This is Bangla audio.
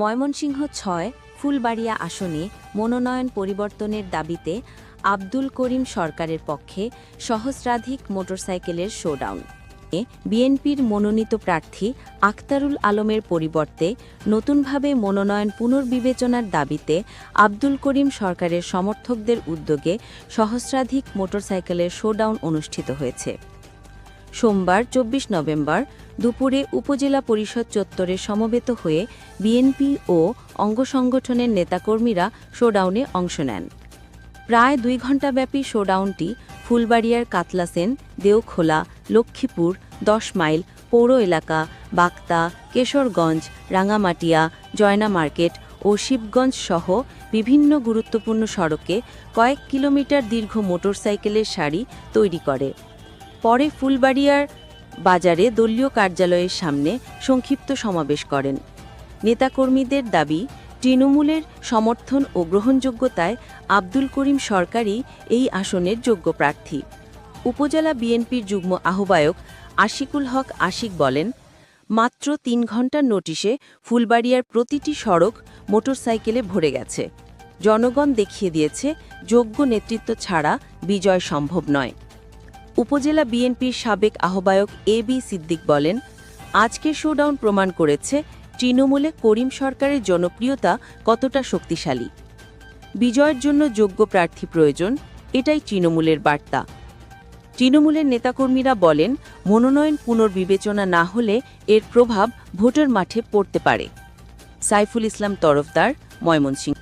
ময়মনসিংহ ছয়, ফুলবাড়িয়া আসনে মনোনয়ন পরিবর্তনের দাবিতে আব্দুল করিম সরকারের পক্ষে সহস্রাধিক মোটরসাইকেলের শোডাউন। বিএনপির মনোনীত প্রার্থী আক্তারুল আলমের পরিবর্তে নতুনভাবে মনোনয়ন পুনর্বিবেচনার দাবিতে আব্দুল করিম সরকারের সমর্থকদের উদ্যোগে সহস্রাধিক মোটরসাইকেলের শোডাউন অনুষ্ঠিত হয়েছে। সোমবার, চব্বিশ নভেম্বর দুপুরে উপজেলা পরিষদ চত্বরে সমবেত হয়ে বিএনপি ও অঙ্গ সংগঠনের নেতাকর্মীরা শোডাউনে অংশ নেন। প্রায় দুই ঘণ্টাব্যাপী শোডাউনটি ফুলবাড়িয়ার কাতলাসেন দেওখোলা, লক্ষ্মীপুর, দশ মাইল, পৌর এলাকা, বাক্তা, কেশরগঞ্জ, রাঙামাটিয়া, জয়না মার্কেট ও শিবগঞ্জ সহ বিভিন্ন গুরুত্বপূর্ণ সড়কে কয়েক কিলোমিটার দীর্ঘ মোটরসাইকেলের সারি তৈরি করে। পরে ফুলবাড়িয়ার বাজারে দলীয় কার্যালয়ের সামনে সংক্ষিপ্ত সমাবেশ করেন। নেতাকর্মীদের দাবি, তৃণমূলের সমর্থন ও গ্রহণযোগ্যতায় আব্দুল করিম সরকারই এই আসনের যোগ্য প্রার্থী। উপজেলা বিএনপির যুগ্ম আহ্বায়ক আশিকুল হক আশিক বলেন, মাত্র তিন ঘণ্টার নোটিশে ফুলবাড়িয়ার প্রতিটি সড়ক মোটরসাইকেলে ভরে গেছে। জনগণ দেখিয়ে দিয়েছে, যোগ্য নেতৃত্ব ছাড়া বিজয় সম্ভব নয়। উপজেলা বিএনপির সাবেক আহ্বায়ক এ বি সিদ্দিক বলেন, আজকের শোডাউন প্রমাণ করেছে তৃণমূলে করিম সরকারের জনপ্রিয়তা কতটা শক্তিশালী। বিজয়ের জন্য যোগ্য প্রার্থী প্রয়োজন, এটাই তৃণমূলের বার্তা। তৃণমূলের নেতাকর্মীরা বলেন, মনোনয়ন পুনর্বিবেচনা না হলে এর প্রভাব ভোটের মাঠে পড়তে পারে। সাইফুল ইসলাম তরফদার, ময়মনসিংহ।